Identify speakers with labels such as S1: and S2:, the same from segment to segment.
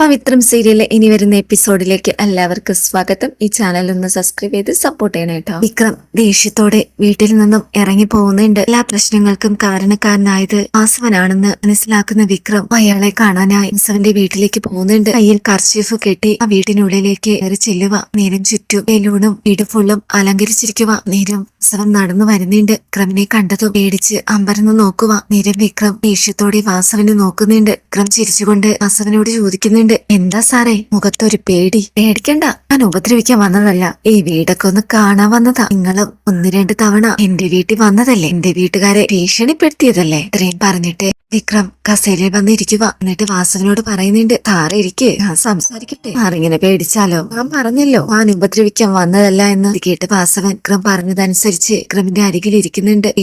S1: പവിത്രം സീരിയലിലെ ഇനി വരുന്ന എപ്പിസോഡിലേക്ക് എല്ലാവർക്കും സ്വാഗതം. ഈ ചാനൽ ഒന്ന് സബ്സ്ക്രൈബ് ചെയ്ത് സപ്പോർട്ട് ചെയ്യണം കേട്ടോ. വിക്രം ദേഷ്യത്തോടെ വീട്ടിൽ നിന്നും ഇറങ്ങി പോകുന്നുണ്ട്. എല്ലാ പ്രശ്നങ്ങൾക്കും കാരണക്കാരനായത് ആസവനാണെന്ന് മനസ്സിലാക്കുന്ന വിക്രം അയാളെ കാണാനായി ആസവന്റെ വീട്ടിലേക്ക് പോകുന്നുണ്ട്. കയ്യിൽ കർച്ചീഫ് കെട്ടി ആ വീട്ടിനുള്ളിലേക്ക് കയറി ചെല്ലുക. നേരം ചുറ്റും ബലൂണും വീട് ഫുള്ളും അലങ്കരിച്ചിരിക്കുക. നേരം ആസവൻ നടന്നു വരുന്നുണ്ട്. വിക്രമിനെ കണ്ടതും പേടിച്ച് അമ്പരന്ന് നോക്കുക. നേരം വിക്രം ദേഷ്യത്തോടെ വാസവനെ നോക്കുന്നുണ്ട്. വിക്രം ചിരിച്ചുകൊണ്ട് വാസവനോട് ചോദിക്കുന്നുണ്ട് എന്താ സാറേ? മുഖത്തൊരു പേടി. പേടിക്കണ്ട. ഞാൻ ഉപദ്രവിക്കാൻ വന്നതല്ല. ഈ വീടൊക്കെ ഒന്ന് കാണാൻ വന്നതാ. നിങ്ങൾ ഒന്ന് രണ്ട് തവണ എന്റെ വീട്ടിൽ വന്നതല്ലേ? എന്റെ വീട്ടുകാരെ ഭീഷണിപ്പെടുത്തിയതല്ലേ? ഇത്രയും പറഞ്ഞിട്ട് വിക്രം കസേരയിൽ വന്നിരിക്കുക. എന്നിട്ട് വാസുവിനോട് പറയുന്നുണ്ട് താറ ഇരിക്കേ. ഞാൻ സംസാരിക്കട്ടെ. ആറിങ്ങനെ പേടിച്ചാലോ? ഞാൻ പറഞ്ഞല്ലോ. ആ ഉപദ്രവിക്കാൻ വന്നതല്ല എന്ന്. കേട്ട് വാസവൻ വിക്രം പറഞ്ഞതനുസരിച്ച് വിക്രമിന്റെ അരികിൽ ഇരിക്കുന്നുണ്ട്.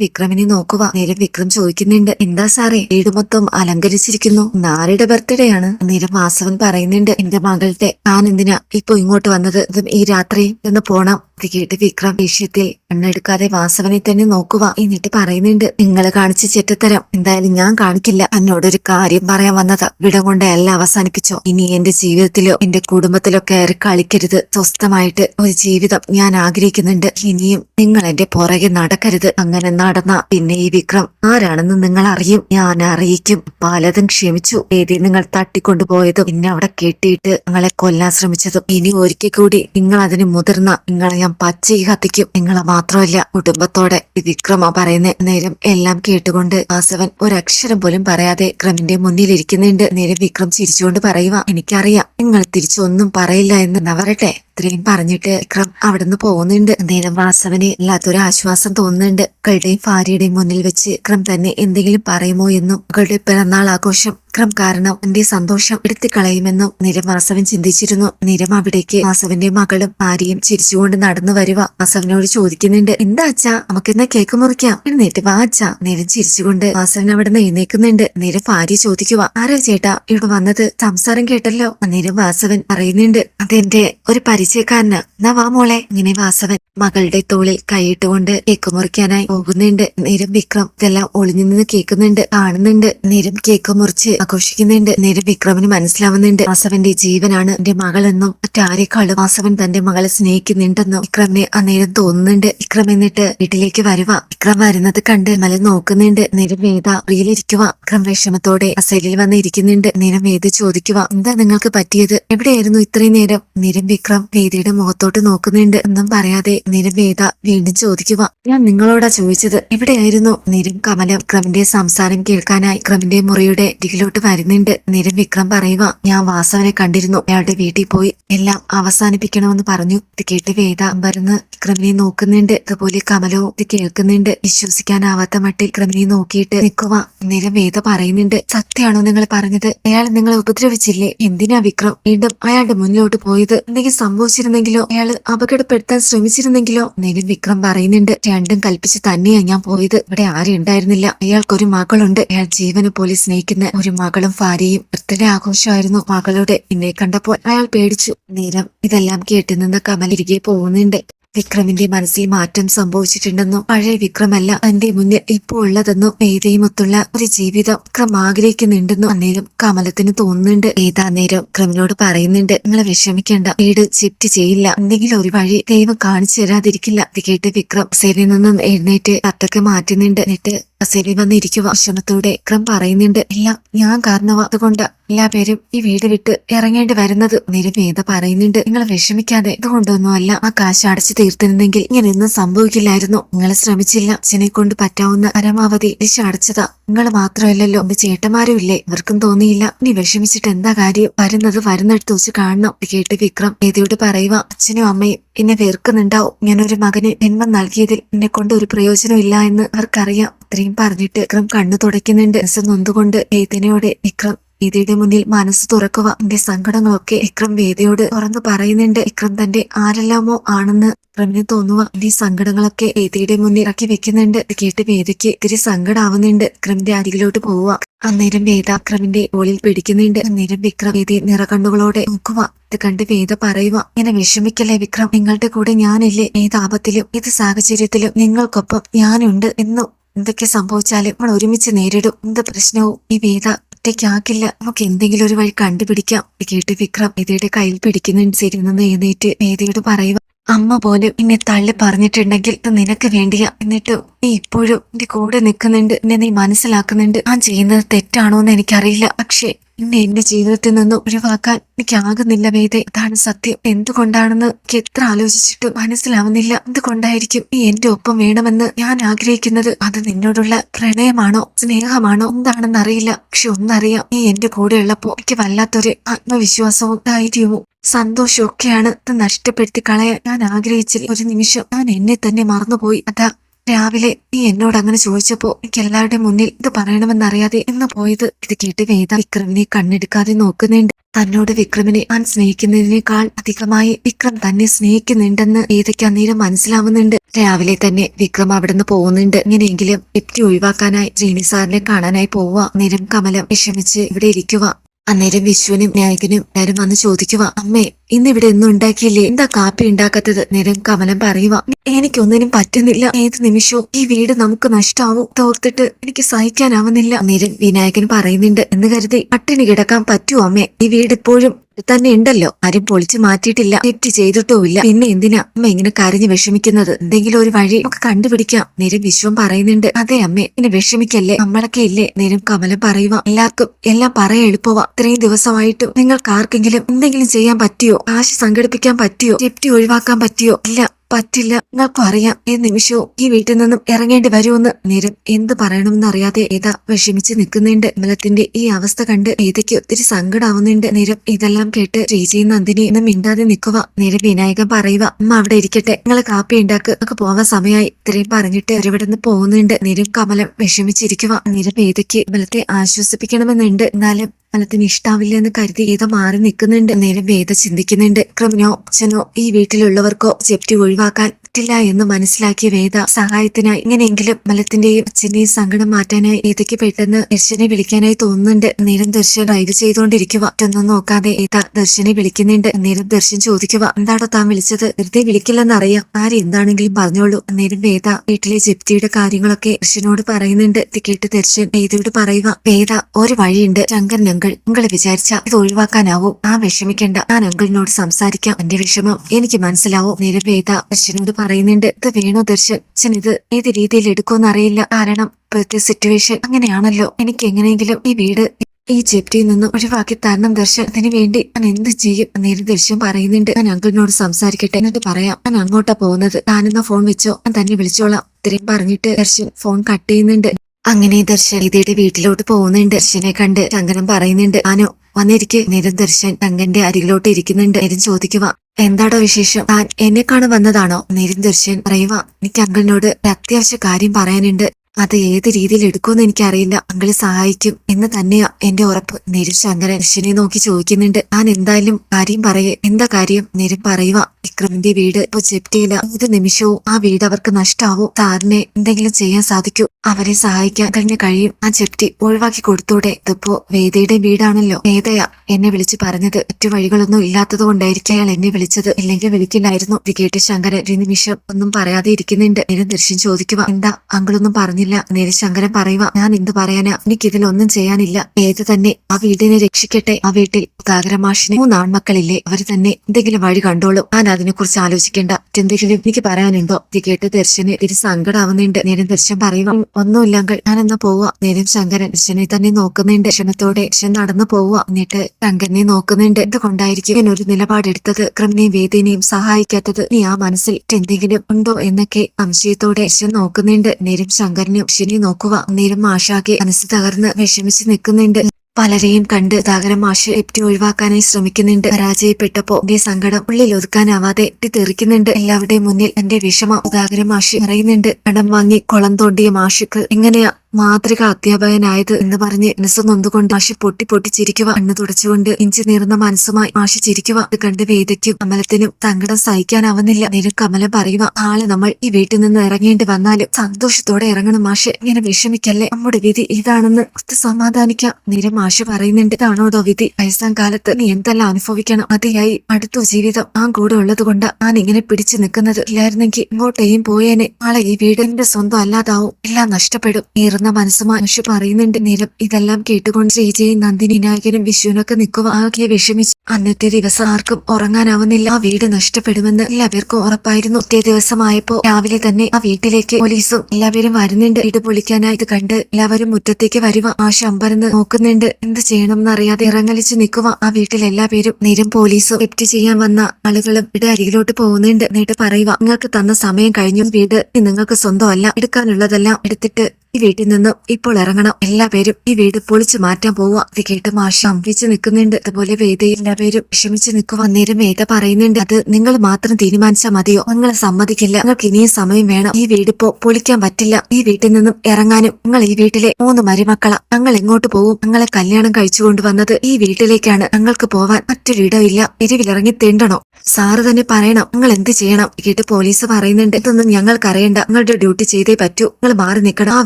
S1: വിക്രമിനെ നോക്കുക. നേരം വിക്രം ചോദിക്കുന്നുണ്ട് എന്താ സാറേ? വീട് മൊത്തം അലങ്കരിച്ചിരിക്കുന്നു. നാരയുടെ ബർത്ത്ഡേ ആണ്? നേരം വാസവൻ പറയുന്നുണ്ട് എന്റെ മകളുടെ. ഞാൻ എന്തിനാ ഇപ്പൊ ഇങ്ങോട്ട് വന്നത്? ഈ രാത്രി. എന്ന് പോണം. ഇത് കേട്ട് വിക്രം ദേഷ്യത്തിൽ എണ്ണെടുക്കാതെ വാസവനെ തന്നെ നോക്കുക എന്നിട്ട് പറയുന്നുണ്ട് നിങ്ങൾ കാണിച്ച ചെറ്റത്തരം. എന്തായാലും ഞാൻ കാണിക്കില്ല. എന്നോടൊരു കാര്യം പറയാൻ വന്നത് ഇവിടെ കൊണ്ട് എല്ലാം അവസാനിപ്പിച്ചോ. ഇനി എന്റെ ജീവിതത്തിലോ എന്റെ കുടുംബത്തിലോ കയറി കളിക്കരുത്. സ്വസ്ഥമായിട്ട് ഒരു ജീവിതം ഞാൻ ആഗ്രഹിക്കുന്നുണ്ട്. ഇനിയും നിങ്ങൾ എന്റെ പുറകെ നടക്കരുത്. അങ്ങനെ നടന്ന പിന്നെ ഈ വിക്രം ആരാണെന്ന് നിങ്ങൾ അറിയും. ഞാൻ അറിയിക്കും. പലതും ക്ഷമിച്ചു. ഏതി നിങ്ങൾ തട്ടിക്കൊണ്ടുപോയതും പിന്നെ അവിടെ കെട്ടിയിട്ട് നിങ്ങളെ കൊല്ലാൻ ശ്രമിച്ചതും. ഇനി ഒരിക്കൽ കൂടി നിങ്ങൾ അതിന് മുതിർന്ന നിങ്ങളെ ഞാൻ പച്ചയി കത്തിക്കും. നിങ്ങളെ മാത്രമല്ല കുടുംബത്തോടെ ഈ വിക്രമ പറയുന്ന നേരം എല്ലാം കേട്ടുകൊണ്ട് വാസവൻ ഒരക്ഷരം പോലും പറയാതെ വിക്രമിന്റെ മുന്നിൽ ഇരിക്കുന്നുണ്ട് നേരം വിക്രം ചിരിച്ചുകൊണ്ട് പറയുക എനിക്കറിയാം നിങ്ങൾ തിരിച്ചൊന്നും പറയില്ല എന്ന്. നവരട്ടെ ഇത്രയും പറഞ്ഞിട്ട് വിക്രം അവിടുന്ന് പോകുന്നുണ്ട്. നേരം വാസവന് ഇല്ലാത്തൊരു ആശ്വാസം തോന്നുന്നുണ്ട്. മക്കളുടെയും ഭാര്യയുടെയും മുന്നിൽ വെച്ച് വിക്രം തന്നെ എന്തെങ്കിലും പറയുമോ എന്നും മകളുടെ പിറന്നാൾ ആഘോഷം വിക്രം കാരണം എന്റെ സന്തോഷം എടുത്തിക്കളയുമെന്നും നിരം വാസവൻ ചിന്തിച്ചിരുന്നു. നിരം അവിടേക്ക് വാസവന്റെ മകളും ഭാര്യയും ചിരിച്ചുകൊണ്ട് നടന്നു വരുക വാസവനോട് ചോദിക്കുന്നുണ്ട് എന്താ അച്ഛാ? നമുക്കെന്നാ കേക്ക് മുറിക്കാം. എഴുന്നേറ്റ് വാ അച്ഛാ. നിരം ചിരിച്ചുകൊണ്ട് വാസവൻ അവിടെ നിന്ന് എഴുന്നേക്കുന്നുണ്ട് നിരം ഭാര്യ ചോദിക്കുക ആരാ ചേട്ടാ? ഇവിടെ വന്നത്? സംസാരം കേട്ടല്ലോ. നിരം വാസവൻ പറയുന്നുണ്ട് അതെന്റെ ഒരു പരിചയക്കാരനാ എന്നാ നവാ മോളെ ഇങ്ങനെ വാസവൻ മകളുടെ തോളിൽ കൈയിട്ടുകൊണ്ട് കേക്ക് മുറിക്കാനായി പോകുന്നുണ്ട്. നേരം വിക്രം ഇതെല്ലാം ഒളിഞ്ഞു നിന്ന് കേൾക്കുന്നുണ്ട് കാണുന്നുണ്ട്. നേരം കേക്ക് മുറിച്ച് ആഘോഷിക്കുന്നുണ്ട്. നേരം വിക്രമിന് മനസ്സിലാവുന്നുണ്ട്. വാസവന്റെ ജീവനാണ് എന്റെ മകളെന്നും മറ്റാരെക്കാളും വാസവൻ തന്റെ മകളെ സ്നേഹിക്കുന്നുണ്ടെന്നും വിക്രമിന് അന്നേരം തോന്നുന്നുണ്ട്. വിക്രം എന്നിട്ട് വീട്ടിലേക്ക് വരുക വിക്രം വരുന്നത് കണ്ട് മല നോക്കുന്നുണ്ട്. നേരം വേദ പ്രിയിലിരിക്കുക വിക്രം വിഷമത്തോടെ അസൈലിൽ വന്ന് ഇരിക്കുന്നുണ്ട് നേരം വേദ ചോദിക്കുക എന്താ നിങ്ങൾക്ക് പറ്റിയത്? എവിടെയായിരുന്നു ഇത്രയും നേരം? നിരം വിക്രം വേദിയുടെ മുഖത്തോട്ട് നോക്കുന്നുണ്ട്. ഒന്നും പറയാതെ നിരം വേദ വീണ്ടും ചോദിക്കുക ഞാൻ നിങ്ങളോടാ ചോദിച്ചത് എവിടെയായിരുന്നു? നിരം കമലം വിക്രമിന്റെ സംസാരം കേൾക്കാനായി വിക്രമിന്റെ മുറിയുടെ അരികിലോട്ട് വരുന്നുണ്ട്. നിരം വിക്രം പറയുക ഞാൻ വാസവനെ കണ്ടിരുന്നു. അയാളുടെ വീട്ടിൽ പോയി എല്ലാം അവസാനിപ്പിക്കണമെന്ന് പറഞ്ഞു. ഇത് കേട്ട് വേദ അമ്പരന്ന് വിക്രമിനെ നോക്കുന്നുണ്ട്. അതുപോലെ കമലവും ഇത് കേൾക്കുന്നുണ്ട്. വിശ്വസിക്കാനാവാത്ത മട്ടിൽ വിക്രമിനെ നോക്കിയിട്ട് നിൽക്കുക. നിരം വേദ പറയുന്നുണ്ട് സത്യമാണോ നിങ്ങൾ പറഞ്ഞത്? അയാൾ നിങ്ങളെ ഉപദ്രവിച്ചില്ലേ? എന്തിനാ വിക്രം വീണ്ടും അയാളുടെ മുന്നിലോട്ട് പോയത്? എന്തെങ്കിലും സംഭവിച്ചിരുന്നെങ്കിലോ അയാൾ അപകടപ്പെടുത്താൻ ശ്രമിച്ചിരുന്നെങ്കിലോ? നിവിൻ വിക്രം പറയുന്നുണ്ട് രണ്ടും കൽപ്പിച്ച് തന്നെയാ ഞാൻ പോയത്. ഇവിടെ ആരും ഉണ്ടായിരുന്നില്ല. അയാൾക്കൊരു മകളുണ്ട്. അയാൾ ജീവന് പോലെ സ്നേഹിക്കുന്ന ഒരു മകളും ഭാര്യയും ബർത്ത്ഡേ ആഘോഷമായിരുന്നു മകളുടെ. എന്നെ കണ്ടപ്പോൾ അയാൾ പേടിച്ചു. നേരം ഇതെല്ലാം കേട്ടു നിന്ന് കമൽ ഇരികെ പോകുന്നുണ്ട്. വിക്രമിന്റെ മനസ്സിൽ മാറ്റം സംഭവിച്ചിട്ടുണ്ടെന്നും? പഴയ വിക്രമല്ല തന്റെ മുന്നിൽ ഇപ്പോൾ ഉള്ളതെന്നും? വേദയുമൊത്തുള്ള ഒരു ജീവിതം വിക്രം ആഗ്രഹിക്കുന്നുണ്ടെന്നും അന്നേരം കമലത്തിന് തോന്നുന്നുണ്ട്. ഏതാ നേരം വിക്രമിനോട് പറയുന്നുണ്ട്. നിങ്ങളെ വിഷമിക്കേണ്ട. വീട് ഷിഫ്റ്റ് ചെയ്യില്ല. എന്തെങ്കിലും ഒരു വഴി ദൈവം കാണിച്ചു തരാതിരിക്കില്ല. അത് കേട്ട് വിക്രം സെരിൽ നിന്നും എഴുന്നേറ്റ് കത്തൊക്കെ മാറ്റുന്നുണ്ട്. എന്നിട്ട് കസേരയിൽ വന്നിരിക്കുക ക്ഷണത്തോടെ ക്രം പറയുന്നുണ്ട്. എല്ലാം ഞാൻ കാരണമാ അതുകൊണ്ട് എല്ലാ പേരും ഈ വീട് വിട്ട് ഇറങ്ങേണ്ടി വരുന്നത് നിരവേദ പറയുന്നുണ്ട്. നിങ്ങൾ വിഷമിക്കാതെ ഇതുകൊണ്ടൊന്നും അല്ല ആ കാശ് അടച്ചു തീർത്തിരുന്നെങ്കിൽ ഇങ്ങനെയൊന്നും സംഭവിക്കില്ലായിരുന്നു. നിങ്ങൾ ശ്രമിച്ചില്ല. അച്ഛനെ കൊണ്ട് പറ്റാവുന്ന പരമാവധി ദിശ അടച്ചതാ. നിങ്ങൾ മാത്രമല്ലല്ലോ എന്റെ ചേട്ടന്മാരും ഇല്ലേ? ഇവർക്കും തോന്നിയില്ല. ഇനി വിഷമിച്ചിട്ട് എന്താ കാര്യം? വരുന്നത് വരുന്നിടത്ത് വെച്ച് കാണണം. കേട്ട് വിക്രം വേദിയോട് പറയുക അച്ഛനും അമ്മയും എന്നെ വെറുക്കുന്നുണ്ടാവും. ഞാനൊരു മകന് ജന്മം നൽകിയതിൽ എന്നെ കൊണ്ട് ഒരു പ്രയോജനം ഇല്ല എന്ന് അവർക്കറിയാം. ഇത്രയും പറഞ്ഞിട്ട് വിക്രം കണ്ണു തുടയ്ക്കുന്നുണ്ട്. മനസ്സ് നൊന്തുകൊണ്ട് വേദനയോടെ വിക്രം വേദിയുടെ മുന്നിൽ മനസ്സ് തുറക്കുക. എന്റെ സങ്കടങ്ങളൊക്കെ വിക്രം വേദിയോട് തുറന്നു പറയുന്നുണ്ട്. വിക്രം തന്റെ ആരെല്ലാമോ ആണെന്ന് വിക്രമിന് തോന്നുക. എന്റെ സങ്കടങ്ങളൊക്കെ വേദിയുടെ മുന്നിൽ ഇറക്കി വെക്കുന്നുണ്ട്. കേട്ട് വേദിക്ക് ഇത്തിരി സങ്കടാവുന്നുണ്ട്. വിക്രമിന്റെ അരികിലോട്ട് പോവുക. അന്നേരം വേദ വിക്രമിന്റെ ഓളിൽ പിടിക്കുന്നുണ്ട്. അന്നേരം വിക്രം വേദി നിറകണ്ണുകളോടെ നോക്കുക. ഇത് കണ്ട് വേദ പറയുക ഇങ്ങനെ വിഷമിക്കല്ലേ വിക്രം? നിങ്ങളുടെ കൂടെ ഞാനില്ലേ. ഏത് ആപത്തിലും ഏത് സാഹചര്യത്തിലും നിങ്ങൾക്കൊപ്പം ഞാനുണ്ട് എന്നും എന്തൊക്കെ സംഭവിച്ചാലും നമ്മൾ ഒരുമിച്ച് നേരിടും. എന്ത് പ്രശ്നവും ഈ വേദ ഒറ്റയ്ക്കാക്കില്ല നമുക്ക് എന്തെങ്കിലും ഒരു വഴി കണ്ടുപിടിക്കാം. കേട്ട് വിക്രം വേദയുടെ കയ്യിൽ പിടിക്കുന്നുണ്ട്. എഴുന്നേറ്റ് വേദയോട് പറയുക. അമ്മ പോലും എന്നെ തള്ളി പറഞ്ഞിട്ടുണ്ടെങ്കിൽ ഇത് നിനക്ക് വേണ്ടിയാ. എന്നിട്ട് നീ ഇപ്പോഴും എന്റെ കൂടെ നിൽക്കുന്നുണ്ട്. എന്നെ നീ മനസ്സിലാക്കുന്നുണ്ട്. ഞാൻ ചെയ്യുന്നത് തെറ്റാണോ എന്ന് എനിക്കറിയില്ല. പക്ഷേ എന്നെ എന്റെ ജീവിതത്തിൽ നിന്ന് ഒഴിവാക്കാൻ എനിക്കാകുന്നില്ല വേദേ. അതാണ് സത്യം. എന്തുകൊണ്ടാണെന്ന് എനിക്ക് എത്ര ആലോചിച്ചിട്ടും മനസ്സിലാവുന്നില്ല. എന്തുകൊണ്ടായിരിക്കും നീ എന്റെ ഒപ്പം വേണമെന്ന് ഞാൻ ആഗ്രഹിക്കുന്നത്? അത് നിന്നോടുള്ള പ്രണയമാണോ? സ്നേഹമാണോ? എന്താണെന്ന് അറിയില്ല പക്ഷെ ഒന്നറിയാം നീ എന്റെ കൂടെ ഉള്ളപ്പോ എനിക്ക് വല്ലാത്തൊരു ആത്മവിശ്വാസവും ധൈര്യവും സന്തോഷവും ഒക്കെയാണ് ഇത് നഷ്ടപ്പെടുത്തി കളയാൻ ഞാൻ ആഗ്രഹിച്ചില്ല. ഒരു നിമിഷം ഞാൻ എന്നെ തന്നെ മറന്നുപോയി. അതാ രാവിലെ നീ എന്നോട് അങ്ങനെ ചോദിച്ചപ്പോ എനിക്ക് എല്ലാവരുടെ മുന്നിൽ ഇത് പറയണമെന്നറിയാതെ എന്ന് പോയത്. ഇത് കേട്ട് വേദ വിക്രമിനെ കണ്ണെടുക്കാതെ നോക്കുന്നുണ്ട്. തന്നോട് വിക്രമിനെ താൻ സ്നേഹിക്കുന്നതിനേക്കാൾ അധികമായി വിക്രം തന്നെ സ്നേഹിക്കുന്നുണ്ടെന്ന് വേദയ്ക്ക് അന്നേരം മനസ്സിലാവുന്നുണ്ട്. രാവിലെ തന്നെ വിക്രം അവിടുന്ന് പോകുന്നുണ്ട്. ഇങ്ങനെയെങ്കിലും ഒഴിവാക്കാനായി ശ്രീനി സാറിനെ കാണാനായി പോവുക. നിരം കമലം വിഷമിച്ച് ഇവിടെ ഇരിക്കുക. അന്നേരം വിശ്വനും നായകനും എല്ലാരും വന്ന് ചോദിക്കുക അമ്മേ ഇന്ന് ഇവിടെ ഒന്നും ഉണ്ടാക്കിയില്ലേ? എന്താ കാപ്പി ഉണ്ടാക്കാത്തത്? നേരം കമലം പറയുക എനിക്കൊന്നിനും പറ്റുന്നില്ല. ഏത് നിമിഷവും ഈ വീട് നമുക്ക് നഷ്ടാവും. തോർത്തിട്ട് എനിക്ക് സഹിക്കാനാവുന്നില്ല. നേരം വിനായകൻ പറയുന്നുണ്ട് എന്ന് കരുതി പട്ടിണി കിടക്കാൻ പറ്റുമോ അമ്മേ? ഈ വീട് ഇപ്പോഴും തന്നെ ഉണ്ടല്ലോ. ആരും പൊളിച്ചു മാറ്റിയിട്ടില്ല. തെറ്റ് ചെയ്തിട്ടുമില്ല. പിന്നെ എന്തിനാ അമ്മ ഇങ്ങനെ കരഞ്ഞു വിഷമിക്കുന്നത്? എന്തെങ്കിലും ഒരു വഴി നമുക്ക് കണ്ടുപിടിക്കാം. നേരം വിശ്വം പറയുന്നുണ്ട്. അതെ അമ്മേ ഇങ്ങനെ വിഷമിക്കല്ലേ? നമ്മളൊക്കെ ഇല്ലേ? നേരം കമലം പറയുക. എല്ലാവർക്കും എല്ലാം പറയാൻ എളുപ്പവാ. ഇത്രയും ദിവസമായിട്ടും നിങ്ങൾക്ക് ആർക്കെങ്കിലും എന്തെങ്കിലും ചെയ്യാൻ പറ്റിയോ? കാശ് സംഘടിപ്പിക്കാൻ പറ്റിയോ? തെറ്റി ഒഴിവാക്കാൻ പറ്റിയോ? ഇല്ല. പറ്റില്ല. നിങ്ങൾക്കും അറിയാം. ഈ നിമിഷവും ഈ വീട്ടിൽ നിന്നും ഇറങ്ങേണ്ടി വരുമെന്ന് നിരം എന്ത് പറയണമെന്ന് അറിയാതെ ഏത വിഷമിച്ച് നിൽക്കുന്നുണ്ട്. കമലത്തിന്റെ ഈ അവസ്ഥ കണ്ട് ഏതയ്ക്ക് ഒത്തിരി സങ്കടാവുന്നുണ്ട്. നിരം ഇതെല്ലാം കേട്ട് ശ്രീജയും നന്ദിനി എന്ന് മിണ്ടാതെ നിൽക്കുക നിരം വിനായകൻ പറയുക അമ്മ അവിടെ ഇരിക്കട്ടെ. നിങ്ങൾ കാപ്പി ഉണ്ടാക്കുക നിങ്ങൾക്ക് പോവാൻ സമയമായി ഇത്രയും പറഞ്ഞിട്ട് അവരിവിടെ നിന്ന് പോകുന്നുണ്ട്. നിരം കമലം വിഷമിച്ചിരിക്കുക നിരം ഏതയ്ക്ക് കമലത്തെ ആശ്വസിപ്പിക്കണമെന്നുണ്ട്. എന്നാലും മനത്തിന് ഇഷ്ടാവില്ല എന്ന് കരുതി ഏത മാറി നിൽക്കുന്നുണ്ട്. നേരം വേദ ചിന്തിക്കുന്നുണ്ട്. ക്രമനോ അച്ഛനോ ഈ വീട്ടിലുള്ളവർക്കോ ജപ്തി ഒഴിവാക്കാൻ പറ്റില്ല എന്ന് മനസ്സിലാക്കിയ വേദ സഹായത്തിനായി ഇങ്ങനെയെങ്കിലും മലത്തിന്റെയും അച്ഛന്റെയും സങ്കടം മാറ്റാനായി ഏതയ്ക്ക് പെട്ടെന്ന് ദർശനെ വിളിക്കാനായി തോന്നുന്നുണ്ട്. നേരം ദർശൻ ഡ്രൈവ് ചെയ്തുകൊണ്ടിരിക്കുക. മറ്റൊന്നും നോക്കാതെ ഏത ദർശനെ വിളിക്കുന്നുണ്ട്. നേരം ദർശൻ ചോദിക്കുക എന്താണോ താൻ വിളിച്ചത്? വെറുതെ വിളിക്കില്ലെന്നറിയാം. ആര് എന്താണെങ്കിലും പറഞ്ഞോളൂ. നേരം വേദ വീട്ടിലെ ജപ്തിയുടെ കാര്യങ്ങളൊക്കെ ദർശനോട് പറയുന്നുണ്ട്. ഇത് കേട്ട് ദർശൻ വേദയോട് പറയുക വേദ ഒരു വഴിയുണ്ട്. ശങ്കർ ഞങ്ങൾ നിങ്ങളെ വിചാരിച്ച ഇത് ഒഴിവാക്കാനാവും. ആ വിഷമിക്കേണ്ട. ഞാൻ അങ്കിളിനോട് സംസാരിക്കാം. എന്റെ വിഷമം എനിക്ക് മനസ്സിലാവും. നേരം വേദ ദർശനോട് പറയുന്നുണ്ട്. ഇത് വേണോ ദർശൻ? ഇത് ഏത് രീതിയിൽ എടുക്കുമെന്ന് അറിയില്ല. കാരണം ഇപ്പോഴത്തെ സിറ്റുവേഷൻ അങ്ങനെയാണല്ലോ. എനിക്ക് എങ്ങനെയെങ്കിലും ഈ വീട് ഈ ജപ്തിയിൽ നിന്ന് ഒഴിവാക്കി തരണം ദർശൻ. അതിനു വേണ്ടി ഞാൻ എന്ത് ചെയ്യും? നേരെ ദർശൻ പറയുന്നുണ്ട്. ഞാൻ അങ്കിളിനോട് സംസാരിക്കട്ടെ. എന്നിട്ട് പറയാം. ഞാൻ അങ്ങോട്ടാ പോകുന്നത്. താനെന്നാ ഫോൺ വെച്ചോ? ഞാൻ തന്നെ വിളിച്ചോളാം. ഇത്രയും പറഞ്ഞിട്ട് ദർശൻ ഫോൺ കട്ട് ചെയ്യുന്നുണ്ട്. അങ്ങനെ ദർശൻ ഇതിയുടെ വീട്ടിലോട്ട് പോകുന്നുണ്ട്. ദർശനെ കണ്ട് ശങ്കരൻ പറയുന്നുണ്ട്. ആനോ വന്നിരിക്കെ. നിരം ദർശൻ തങ്കന്റെ അരികിലോട്ട് ഇരിക്കുന്നുണ്ട്. നിരം ചോദിക്കുക എന്താടോ വിശേഷം? താൻ എന്നെ കാണാൻ വന്നതാണോ? നിരം ദർശൻ പറയുക എനിക്ക് അങ്കിളിനോട് അത്യാവശ്യ കാര്യം പറയാനുണ്ട്. അത് ഏത് രീതിയിൽ എടുക്കുമെന്ന് എനിക്കറിയില്ല. അങ്കിൾ സഹായിക്കും എന്ന് തന്നെയാ എന്റെ ഉറപ്പ്. നിരം അങ്ങനെ അശ്വിനെ നോക്കി ചോദിക്കുന്നുണ്ട്. ഞാൻ എന്തായാലും കാര്യം പറയേ. എന്താ കാര്യം? നിരം പറയുക വിക്രമിന്റെ വീട് ഇപ്പൊ ജപ്തിയില്ല ഏത് നിമിഷവും ആ വീട് അവർക്ക് നഷ്ടാവും. സാറിനെ എന്തെങ്കിലും ചെയ്യാൻ സാധിക്കൂ. അവരെ സഹായിക്കാൻ കഴിഞ്ഞ കഴിയും. ആ ജപ്തി ഒഴിവാക്കി കൊടുത്തൂടെ ഇതിപ്പോ വേദയുടെ വീടാണല്ലോ. വേദയാ എന്നെ വിളിച്ചു പറഞ്ഞത്. മറ്റു വഴികളൊന്നും ഇല്ലാത്തത് കൊണ്ടായിരിക്കും അയാൾ എന്നെ വിളിച്ചത്. ഇല്ലെങ്കിൽ വിളിക്കില്ലായിരുന്നു. ഇത് കേട്ട് ശങ്കരൻ ഒരു നിമിഷം ഒന്നും പറയാതെ ഇരിക്കുന്നുണ്ട്. എന്നെ ദൃശ്യം ചോദിക്കുക എന്താ? അങ്കിളൊന്നും പറഞ്ഞില്ല. നേരെ ശങ്കരൻ പറയുക ഞാൻ എന്ത് പറയാനാ? എനിക്കിതിലൊന്നും ചെയ്യാനില്ല. ഏത് തന്നെ ആ വീടിനെ രക്ഷിക്കട്ടെ. ആ വീട്ടിൽ സുധാകരമാഷിന് മൂന്ന് ആൺമക്കളില്ലേ അവർ തന്നെ എന്തെങ്കിലും വഴി കണ്ടോളും. ഞാൻ അതിനെ കുറിച്ച് ആലോചിക്കേണ്ട. എന്തെങ്കിലും എനിക്ക് പറയാനുണ്ടോ? ഇത് കേട്ട് ദർശന് തിരി സങ്കടാവുന്നുണ്ട്. നേരം ദർശൻ പറയുക ഒന്നുമില്ല അങ്കിൾ ഞാൻ എന്നാ പോവുക നേരം ശങ്കരൻ ദർശനെ തന്നെ നോക്കുന്നുണ്ട്. ക്ഷണത്തോടെ ദർശൻ നടന്നു പോവുക എന്നിട്ട് ശങ്കരനെ നോക്കുന്നുണ്ട്. എന്തുകൊണ്ടായിരിക്കും ഞാൻ ഒരു നിലപാടെടുത്തത്? ക്രമനെയും വേദിനെയും സഹായിക്കാത്തത് നീ ആ മനസ്സിൽ എന്തെങ്കിലും ഉണ്ടോ എന്നൊക്കെ സംശയത്തോടെ ദർശൻ നോക്കുന്നുണ്ട്. നേരം ശങ്കരനും ദർശനെ നോക്കുക. നേരം മാഷാകെ മനസ്സ് തകർന്ന് വിഷമിച്ച് നിൽക്കുന്നുണ്ട്. പലരെയും കണ്ട് സുധാകരൻ മാഷ് എപ്റ്റി ഒഴിവാക്കാനായി ശ്രമിക്കുന്നുണ്ട്. പരാജയപ്പെട്ടപ്പോ എന്റെ സങ്കടം ഉള്ളിൽ ഒതുക്കാനാവാതെ തെറിക്കുന്നുണ്ട്. എല്ലാവരുടെയും മുന്നിൽ എന്റെ വിഷമ സുധാകരൻ അറിയുന്നുണ്ട് കടം വാങ്ങി കുളം തോണ്ടിയ മാഷിക്ക് എങ്ങനെയാ മാതൃക അധ്യാപകനായത് എന്ന് പറഞ്ഞ് മനസ്സ് നൊന്നുകൊണ്ട് മാഷി പൊട്ടി പൊട്ടിച്ചിരിക്കുക എന്ന് തുടച്ചുകൊണ്ട് ഇഞ്ചി നീർന്ന മനസ്സുമായി മാഷി ചിരിക്കുക. അത് കണ്ട് വേദയ്ക്കും കമലത്തിനും സങ്കടം സഹിക്കാനാവുന്നില്ല. നേരം കമലം പറയുക ആളെ നമ്മൾ ഈ വീട്ടിൽ നിന്ന് ഇറങ്ങേണ്ടി വന്നാലും സന്തോഷത്തോടെ ഇറങ്ങണം മാഷെ. ഇങ്ങനെ വിഷമിക്കല്ലേ? നമ്മുടെ വിധി ഇതാണെന്ന് ഒത്ത് സമാധാനിക്കാം. നേരം മാഷ് പറയുന്നുണ്ട് ഇതാണോടോ വിധി? വയസ്സാം കാലത്ത് നീ എന്തെല്ലാം അനുഭവിക്കണം? അതിയായി അടുത്ത ജീവിതം ആ കൂടെ ഉള്ളത് കൊണ്ട് ഞാൻ ഇങ്ങനെ പിടിച്ചു നിൽക്കുന്നത്. ഇല്ലായിരുന്നെങ്കിൽ ഇങ്ങോട്ടേയും പോയേനെ. ആളെ ഈ വീടിന്റെ സ്വന്തം അല്ലാതാവും. എല്ലാം നഷ്ടപ്പെടും. തകർന്ന മനസ്സ് മനുഷ്യ പറയുന്നുണ്ട് നേരം ഇതെല്ലാം കേട്ടുകൊണ്ട് ശ്രീജയും നന്ദിനി വിനായകനും വിഷുവിനൊക്കെ നിൽക്കുക ആകെ വിഷമിച്ചു. അന്നത്തെ ദിവസം ആർക്കും ഉറങ്ങാനാവുന്നില്ല. ആ വീട് നഷ്ടപ്പെടുമെന്ന് എല്ലാവർക്കും ഉറപ്പായിരുന്നു. ഒറ്റേ ദിവസമായപ്പോ രാവിലെ തന്നെ ആ വീട്ടിലേക്ക് പോലീസും എല്ലാവരും വരുന്നുണ്ട്. വീട് പൊളിക്കാനായി കണ്ട് എല്ലാവരും മുറ്റത്തേക്ക് വരുക ആ ശമ്പരന്ന് നോക്കുന്നുണ്ട്. എന്ത് ചെയ്യണം എന്നറിയാതെ ഇറങ്ങലിച്ച് നിൽക്കുക ആ വീട്ടിൽ എല്ലാ പേരും നേരം പോലീസും ലിഫ്റ്റ് ചെയ്യാൻ വന്ന ആളുകളും ഇവിടെ അരികിലോട്ട് പോകുന്നുണ്ട്. എന്നിട്ട് പറയുക നിങ്ങൾക്ക് തന്ന സമയം കഴിഞ്ഞു. വീട് നിങ്ങൾക്ക് സ്വന്തമല്ല. എടുക്കാനുള്ളതെല്ലാം എടുത്തിട്ട് ഈ വീട്ടിൽ നിന്നും ഇപ്പോൾ ഇറങ്ങണം. എല്ലാ പേരും ഈ വീട് പൊളിച്ചു മാറ്റാൻ പോവുക. ഇത് കേട്ട് മാഷ അമ്പിച്ച് നിൽക്കുന്നുണ്ട്. അതുപോലെ വേദയിൽ എല്ലാവരും വിഷമിച്ച് നിൽക്കുക. അന്നേരം വേദ പറയുന്നുണ്ട് അത് നിങ്ങൾ മാത്രം തീരുമാനിച്ചാൽ മതിയോ? നിങ്ങൾ സമ്മതിക്കില്ല. നിങ്ങൾക്ക് ഇനിയും സമയം വേണം. ഈ വീട് ഇപ്പോ പൊളിക്കാൻ പറ്റില്ല. ഈ വീട്ടിൽ നിന്നും ഇറങ്ങാനും നിങ്ങൾ ഈ വീട്ടിലെ മൂന്ന് മരുമക്കളാ. ഞങ്ങൾ എങ്ങോട്ട് പോകും. ഞങ്ങളെ കല്യാണം കഴിച്ചു കൊണ്ടുവന്നത് ഈ വീട്ടിലേക്കാണ്. ഞങ്ങൾക്ക് പോവാൻ മറ്റൊരിടമില്ല എരിവിലിറങ്ങി തേണ്ടണോ? സാറ് തന്നെ പറയണം നിങ്ങൾ എന്ത് ചെയ്യണം? കേട്ട് പോലീസ് പറയുന്നുണ്ട് ഇതൊന്നും ഞങ്ങൾക്ക് അറിയണ്ട നിങ്ങളുടെ ഡ്യൂട്ടി ചെയ്തേ പറ്റൂ. നിങ്ങൾ മാറി നിൽക്കണം. ആ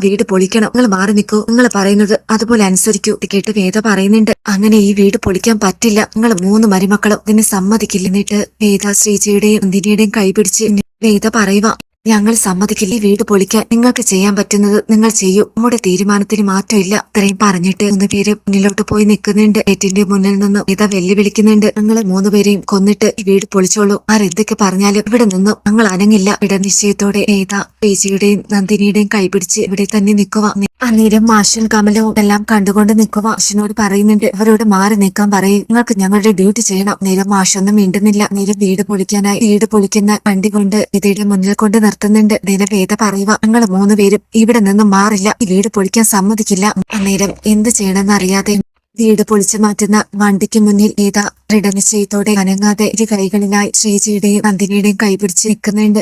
S1: വീട് പൊളിക്കണം. നിങ്ങൾ മാറി നിൽക്കൂ. നിങ്ങൾ പറയുന്നത് അതുപോലെ അനുസരിക്കൂ. ഇത് കേട്ട് വേദ പറയുന്നുണ്ട്. അങ്ങനെ ഈ വീട് പൊളിക്കാൻ പറ്റില്ല. നിങ്ങൾ മൂന്ന് മരുമക്കളും ഇതിന് സമ്മതിക്കില്ല. എന്നിട്ട് വേദ ശ്രീജയുടെയും നന്ദിനിയുടെയും കൈപിടിച്ച് വേദ പറയുക ഞങ്ങൾ സമ്മതിക്കില്ല. ഈ വീട് പൊളിക്കാൻ നിങ്ങൾക്ക് ചെയ്യാൻ പറ്റുന്നത് നിങ്ങൾ ചെയ്യൂ. നമ്മുടെ തീരുമാനത്തിന് മാറ്റമില്ല. ഇത്രയും പറഞ്ഞിട്ട് മൂന്ന് പേര് മുന്നിലോട്ട് പോയി നിൽക്കുന്നുണ്ട്. ഏറ്റിന്റെ മുന്നിൽ നിന്ന് ഇത വെല്ലുവിളിക്കുന്നുണ്ട്. ഞങ്ങൾ മൂന്ന് പേരെയും കൊന്നിട്ട് ഈ വീട് പൊളിച്ചോളൂ. ആരെന്തൊക്കെ പറഞ്ഞാലും ഇവിടെ നിന്നും ഞങ്ങൾ അനങ്ങില്ല. ഇവിടെ നിശ്ചയത്തോടെ ഏതാ പേച്ചിയുടെയും നന്ദിനിയുടെയും കൈപിടിച്ച് ഇവിടെ തന്നെ നിൽക്കുക. അന്നേരം മാഷൻ കമലവും എല്ലാം കണ്ടുകൊണ്ട് നിൽക്കുക. മാഷിനോട് പറയുന്നുണ്ട് അവരോട് മാറി നിൽക്കാൻ പറയും. നിങ്ങൾക്ക് ഞങ്ങളുടെ ഡ്യൂട്ടി ചെയ്യണം. നേരം മാഷൊന്നും മിണ്ടുന്നില്ല. നേരം വീട് പൊളിക്കാനായി വീട് പൊളിക്കുന്ന വണ്ടി കൊണ്ട് ഇതിയുടെ മുന്നിൽ കൊണ്ട് നിർത്തുന്നുണ്ട്. നേരം വേദ പറയുക ഞങ്ങൾ മൂന്ന് പേരും ഇവിടെ നിന്നും മാറില്ല. ഈ വീട് പൊളിക്കാൻ സമ്മതിക്കില്ല. അന്നേരം എന്ത് ചെയ്യണമെന്ന് അറിയാതെ വീട് പൊളിച്ചു മാറ്റുന്ന വണ്ടിക്ക് മുന്നിൽ ഏതാ ദൃഢനിശ്ചയത്തോടെ അനങ്ങാതെ ഇരു കൈകളിലായി ശ്രീജിയുടെയും നന്ദിനിയുടെയും കൈപിടിച്ച് നിൽക്കുന്നുണ്ട്.